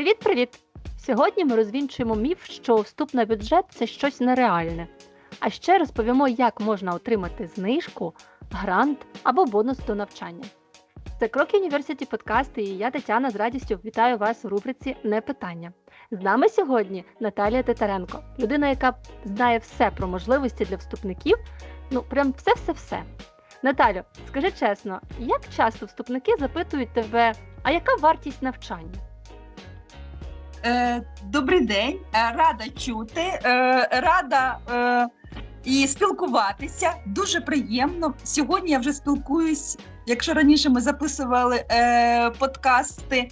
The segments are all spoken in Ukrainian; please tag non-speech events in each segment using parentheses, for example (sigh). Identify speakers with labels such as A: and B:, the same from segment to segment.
A: Привіт-привіт! Сьогодні ми розвінчуємо міф, що вступ на бюджет це щось нереальне. А ще розповімо, як можна отримати знижку, грант або бонус до навчання. Це Крок Юніверситі подкаст і я Тетяна з радістю вітаю вас у рубриці Не питання. З нами сьогодні Наталія Титаренко, людина, яка знає все про можливості для вступників. Ну, прям все-все-все. Наталю, скажи чесно, як часто вступники запитують тебе, а яка вартість навчання?
B: Е, Добрий день, Е, рада чути, е, рада і спілкуватися. Дуже приємно. Сьогодні я вже спілкуюсь. Якщо раніше ми записували подкасти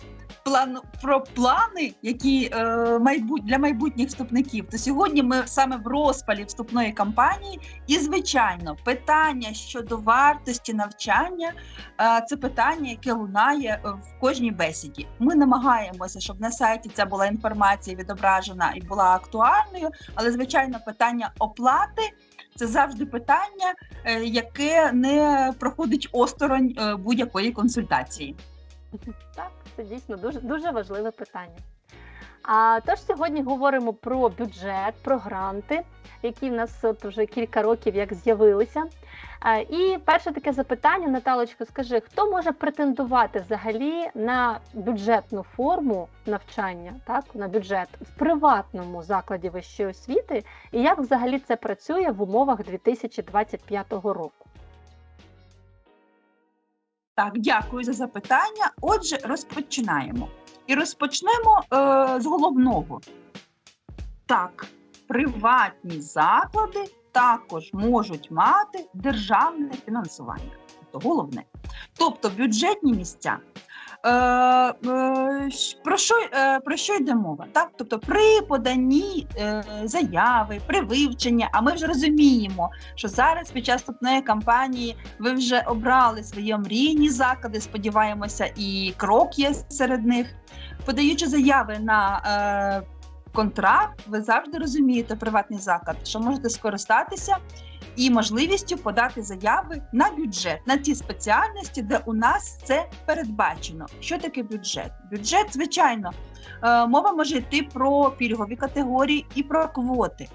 B: план про плани, які е, майбут, для майбутніх вступників, то сьогодні ми саме в розпалі вступної кампанії. І, звичайно, питання щодо вартості навчання е, це питання, яке лунає е, в кожній бесіді. Ми намагаємося, щоб на сайті ця була інформація відображена і була актуальною, але звичайно, питання оплати. Це завжди питання, е, яке не проходить осторонь е, будь-якої консультації.
A: Так, це дійсно дуже дуже важливе питання. А тож сьогодні говоримо про бюджет, про гранти, які в нас от вже кілька років як з'явилися. І перше таке запитання, Наталочко, скажи, хто може претендувати взагалі на бюджетну форму навчання, так, на бюджет в приватному закладі вищої освіти, і як взагалі це працює в умовах 2025 року?
B: Так, дякую за запитання. Отже, розпочинаємо. І розпочнемо е, з головного. Так, приватні заклади також можуть мати державне фінансування. Це головне. Тобто бюджетні місця. Е, е, про, що, е, про що йде мова? Так? Тобто при поданні заяви, при вивченні, а ми вже розуміємо, що зараз під час вступної кампанії ви вже обрали свої мрійні заклади, сподіваємося, і крок є серед них. Подаючи заяви на контракт, ви завжди розумієте приватний заклад, що можете скористатися і можливістю подати заяви на бюджет, на ті спеціальності, де у нас це передбачено. Що таке бюджет? Бюджет, звичайно, е, мова може йти про пільгові категорії і про квоти.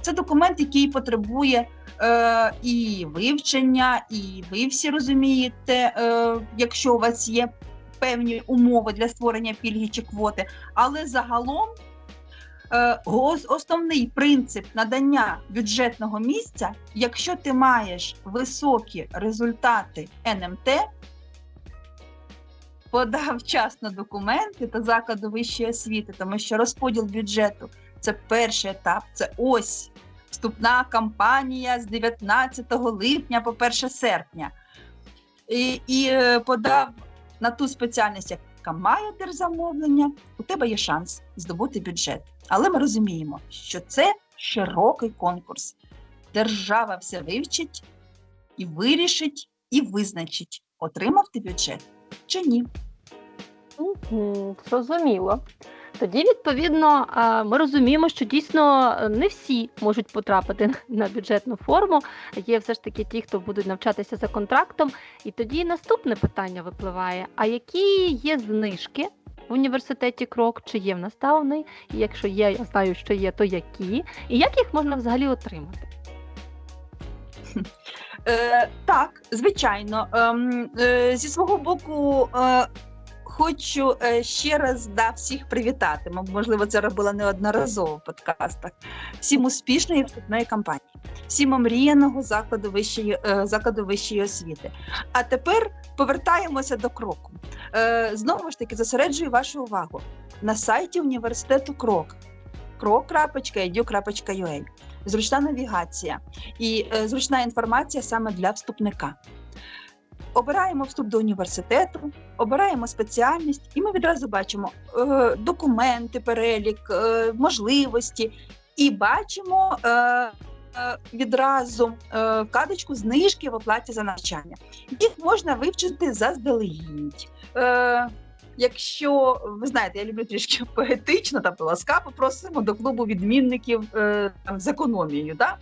B: Це документ, який потребує е, і вивчення, і ви всі розумієте, е, якщо у вас є певні умови для створення пільги чи квоти, але загалом основний принцип надання бюджетного місця, якщо ти маєш високі результати НМТ, подав вчасно документи та закладу вищої освіти, тому що розподіл бюджету це перший етап, це ось вступна кампанія з 19 липня по 1 серпня. І, і е, подав на ту спеціальність, яка має держзамовлення, у тебе є шанс здобути бюджет. Але ми розуміємо, що це широкий конкурс. Держава все вивчить і вирішить, і визначить, отримав ти бюджет чи ні.
A: Мгм, Зрозуміло. Тоді, відповідно, ми розуміємо, що дійсно е, не всі можуть потрапити (laughs) на бюджетну форму. Є все ж таки ті, хто будуть навчатися за контрактом. І тоді наступне питання випливає: а які є знижки в університеті Крок? Чи є в наставний? І якщо є, я знаю, що є, то які? І як їх можна взагалі отримати?
B: Е, так, звичайно. Ем, е, зі свого боку, е, хочу е, ще раз да, всіх привітати. Можливо, це робила неодноразово в подкастах. Всім успішної вступної кампанії, всім омріяного закладу вищої, е, закладу вищої освіти. А тепер повертаємося до кроку. Е, знову ж таки, зосереджую вашу увагу на сайті університету Крок krok.edu.ua. Зручна навігація і зручна інформація саме для вступника. Обираємо вступ до університету, обираємо спеціальність, і ми відразу бачимо е, документи, перелік, е, можливості, і бачимо е, е, відразу е, кадочку знижки в оплаті за навчання. Їх можна вивчити заздалегідь. Е, Якщо ви знаєте, я люблю трішки (laughs) поетично та ласка, попросимо до клубу відмінників е, з економією. Да?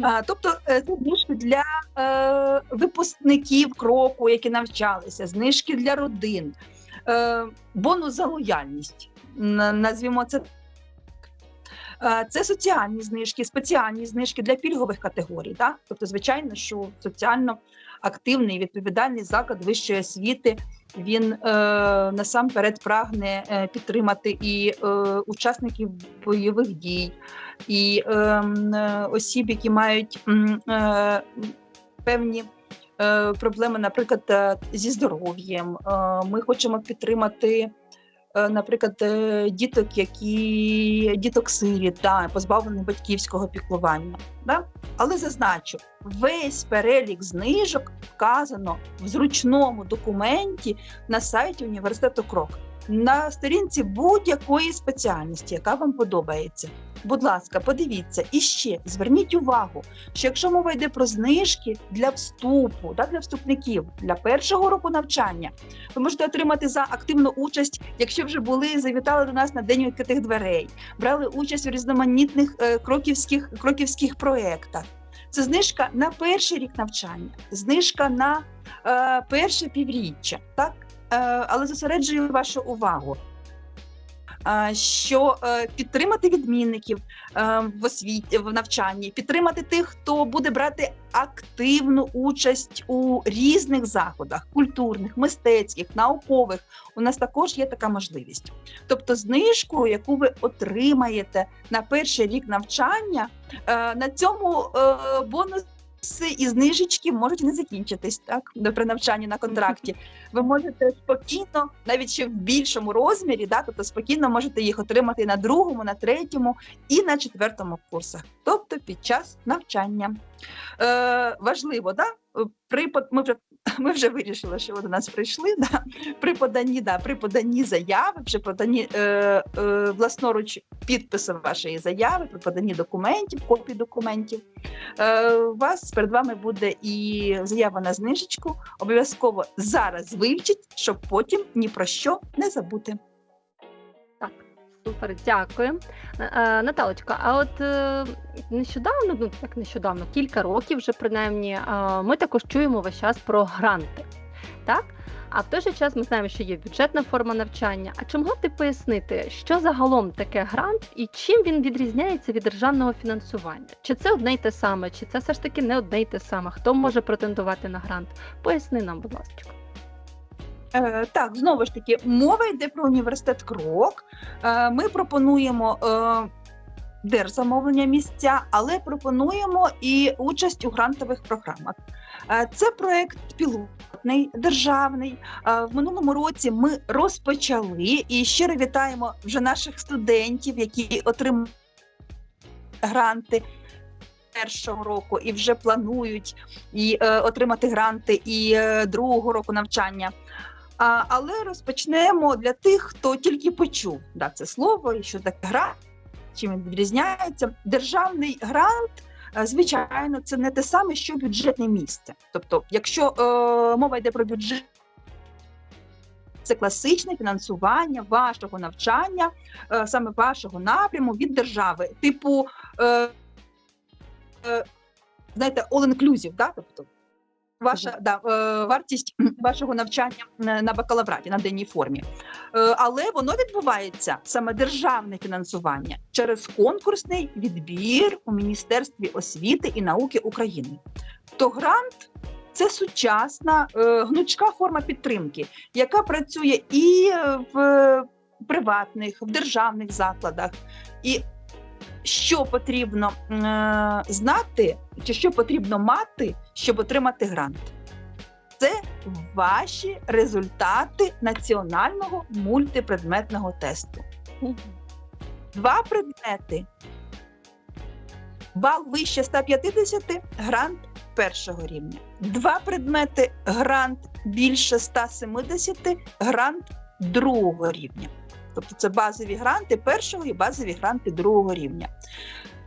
B: А, тобто е, це знижки для е, випускників кроку, які навчалися, знижки для родин, е, бонус за лояльність. назвімо це. Е, Це соціальні знижки, спеціальні знижки для пільгових категорій. Да? Тобто, звичайно, що соціально активний відповідальний заклад вищої освіти він е, насамперед прагне е, підтримати і е, учасників бойових дій, і е, е, осіб, які мають е, певні е, проблеми, наприклад, зі здоров'ям. Ми хочемо підтримати. Е, Наприклад, е, діток, які діток сиріт, да, позбавлені батьківського піклування. Да? Але зазначу, весь перелік знижок вказано в зручному документі на сайті університету Крок на сторінці будь-якої спеціальності, яка вам подобається. Будь ласка, подивіться і ще зверніть увагу, що якщо мова йде про знижки для вступу, да, для вступників для першого року навчання, ви можете отримати за активну участь, якщо вже були завітали до нас на день відкритих дверей, брали участь у різноманітних е, кроківських кроківських проєктах. Це знижка на перший рік навчання, знижка на е, перше півріччя, так? Е, але зосереджую вашу увагу. е, Що е, підтримати відмінників в освіті в навчанні, підтримати тих, хто буде брати активну участь у різних заходах культурних, мистецьких, наукових. У нас також є така можливість. Тобто, знижку, яку ви отримаєте на перший рік навчання, на цьому бонус. І знижечки можуть не закінчитись так при навчанні на контракті. Ви можете спокійно, навіть ще в більшому розмірі, да, тобто спокійно можете їх отримати на другому, на третьому і на четвертому курсах, тобто під час навчання. Е, важливо, да? При ми вже (laughs) ми вже вирішили, що ви до нас прийшли. Да? При поданні, да, при поданні заяви, при поданні е, е, власноруч підпису вашої заяви, при поданні документів, копій документів. Е, у вас перед вами буде і заява на знижечку. Обов'язково зараз вивчіть, щоб потім ні про що не забути.
A: Супер, дякую. Е, Наталочка, а от е, нещодавно, ну як нещодавно, кілька років вже принаймні, е, ми також чуємо весь час про гранти. Так? А в той же час ми знаємо, що є бюджетна форма навчання. А чи могла б ти пояснити, що загалом таке грант і чим він відрізняється від державного фінансування? Чи це одне й те саме, чи це все ж таки не одне й те саме? Хто може претендувати на грант? Поясни нам, будь ласка.
B: Е, так, знову ж таки, мова йде про університет Крок. Е, ми пропонуємо е, держзамовлення місця, але пропонуємо і участь у грантових програмах. Це проект пілотний державний. В минулому році ми розпочали і щиро вітаємо вже наших студентів, які отримали гранти. Першого року і вже планують і е, отримати гранти і е, другого року навчання. А, але розпочнемо для тих, хто тільки почув да, це слово, і що таке грант, чим він відрізняється. Державний грант, е, звичайно, це не те саме, що бюджетне місце. Тобто, якщо е, мова йде про бюджет, це класичне фінансування вашого навчання, е, саме вашого напряму від держави, типу, е, знаєте, all-inclusive, да? тобто ваша да, е, вартість вашого навчання на бакалавраті на денній формі. Е, але воно відбувається саме державне фінансування через конкурсний відбір у Міністерстві освіти і науки України. То грант це сучасна е, гнучка форма підтримки, яка працює і в приватних, в державних закладах. І що потрібно е, знати, чи що потрібно мати, щоб отримати грант? Це ваші результати національного мультипредметного тесту. Два предмети. Бал вище 150 грант першого рівня. Два предмети грант більше 170 грант другого рівня. Тобто це базові гранти першого і базові гранти другого рівня.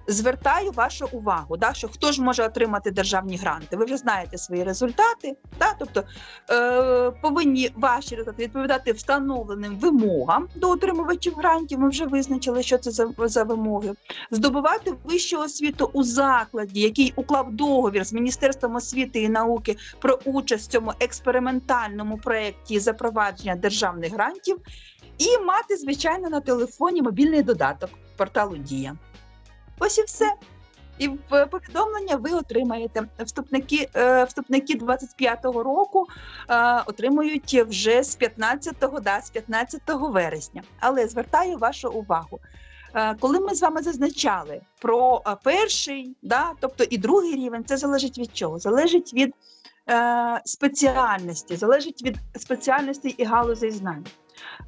B: Звертаю вашу увагу, да, що хто ж може отримати державні гранти. Ви вже знаєте свої результати. Да? Тобто е, повинні ваші результати відповідати встановленим вимогам до отримувачів грантів. Ми вже визначили, що це за, за вимоги. Здобувати вищу освіту у закладі, який уклав договір з Міністерством освіти і науки про участь в цьому експериментальному проєкті запровадження державних грантів, і мати, звичайно, на телефоні мобільний додаток порталу Дія. Ось і все. І в повідомлення ви отримаєте. Вступники, е, вступники 25-го року е, отримують вже з 15-го, да, з 15 вересня. Але звертаю вашу увагу. е, Коли ми з вами зазначали про перший, да, тобто і другий рівень, це залежить від чого? Залежить від е, спеціальності, залежить від спеціальностей і галузей знань.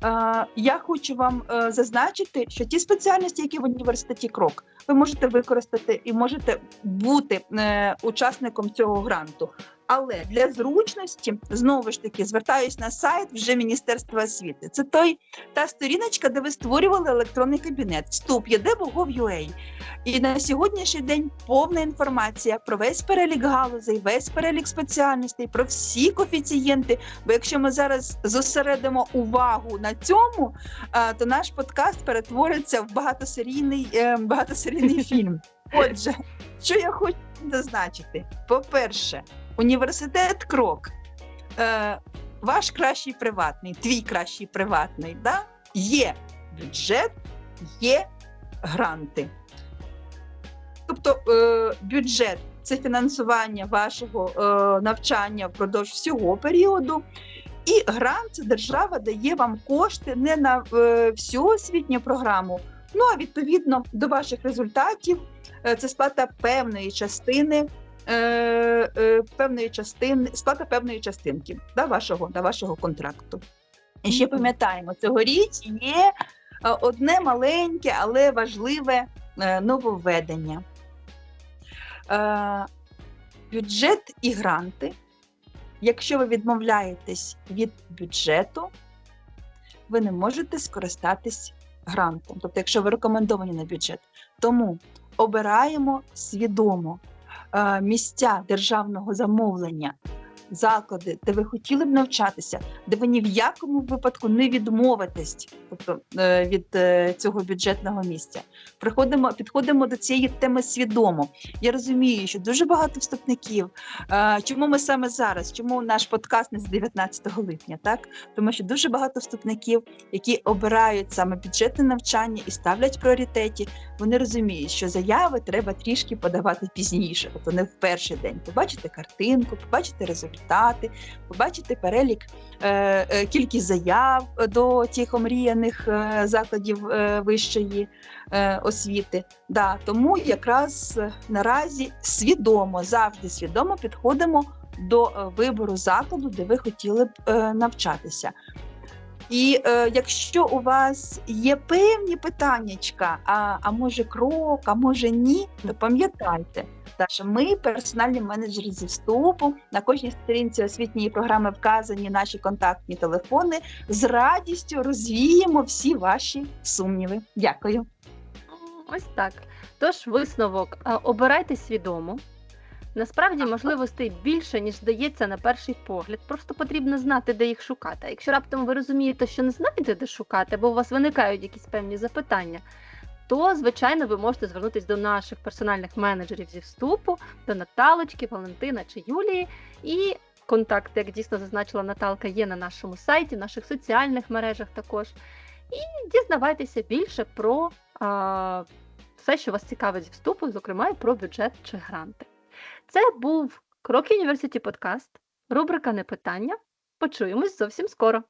B: Е, Я хочу вам е, зазначити, що ті спеціальності, які в університеті крок, ви можете використати і можете бути е, учасником цього гранту. Але для зручності знову ж таки звертаюсь на сайт вже Міністерства освіти. Це той та сторіночка, де ви створювали електронний кабінет. Вступ єде.gov.ua. І на сьогоднішній день повна інформація про весь перелік галузей, весь перелік спеціальностей, про всі коефіцієнти. Бо якщо ми зараз зосередимо увагу на цьому, то наш подкаст перетвориться в багатосерійний, е, багатосерійний (laughs) фільм. Отже, що я хочу зазначити: по-перше, університет крок. Е, ваш кращий приватний, твій кращий приватний, да? є бюджет, є гранти. Тобто е, бюджет це фінансування вашого е, навчання впродовж всього періоду. І грант держава дає вам кошти не на е, всю освітню програму, ну а відповідно до ваших результатів е, це сплата певної частини. Е, е, Певної частини сплата певної частинки да, вашого, да, вашого контракту. І ще пам'ятаємо, цьогоріч є е, одне маленьке, але важливе е, нововведення. Е, Бюджет і гранти. Якщо ви відмовляєтесь від бюджету, ви не можете скористатись грантом. Тобто, якщо ви рекомендовані на бюджет, тому обираємо свідомо місця державного замовлення, заклади, де ви хотіли б навчатися, де ви ні в якому випадку не відмовитесь тобто, е, від е, цього бюджетного місця. Приходимо, підходимо до цієї теми свідомо. Я розумію, що дуже багато вступників. Е, Чому ми саме зараз? Чому наш подкаст не з 19 липня? Так тому що дуже багато вступників, які обирають саме бюджетне навчання і ставлять пріоритеті, вони розуміють, що заяви треба трішки подавати пізніше, тобто не в перший день. Побачити картинку, побачити результати, побачити перелік, е, е, кількість заяв до тих омріяних е, закладів вищої освіти. Да, тому якраз наразі свідомо, завжди свідомо підходимо до вибору закладу, де ви хотіли б навчатися. І е, якщо у вас є певні питаннячка, а, а може крок, а може ні, то пам'ятайте, що ми, персональні менеджери зі вступу, на кожній сторінці освітньої програми вказані наші контактні телефони. З радістю розвіємо всі ваші сумніви. Дякую.
A: Ось так. Тож висновок: е, обирайте свідомо. Насправді можливостей більше, ніж здається на перший погляд. Просто потрібно знати, де їх шукати. Якщо раптом ви розумієте, що не знаєте, де шукати, або у вас виникають якісь певні запитання, то звичайно ви можете звернутися до наших персональних менеджерів зі вступу, до Наталочки, Валентина чи Юлії. І контакт, як дійсно зазначила Наталка, є на нашому сайті, в наших соціальних мережах також. І дізнавайтеся більше про а, все, що вас цікавить зі вступу, зокрема і про бюджет чи гранти. Це був Крок Юніверсіті подкаст, рубрика Непитання. Почуємось зовсім скоро.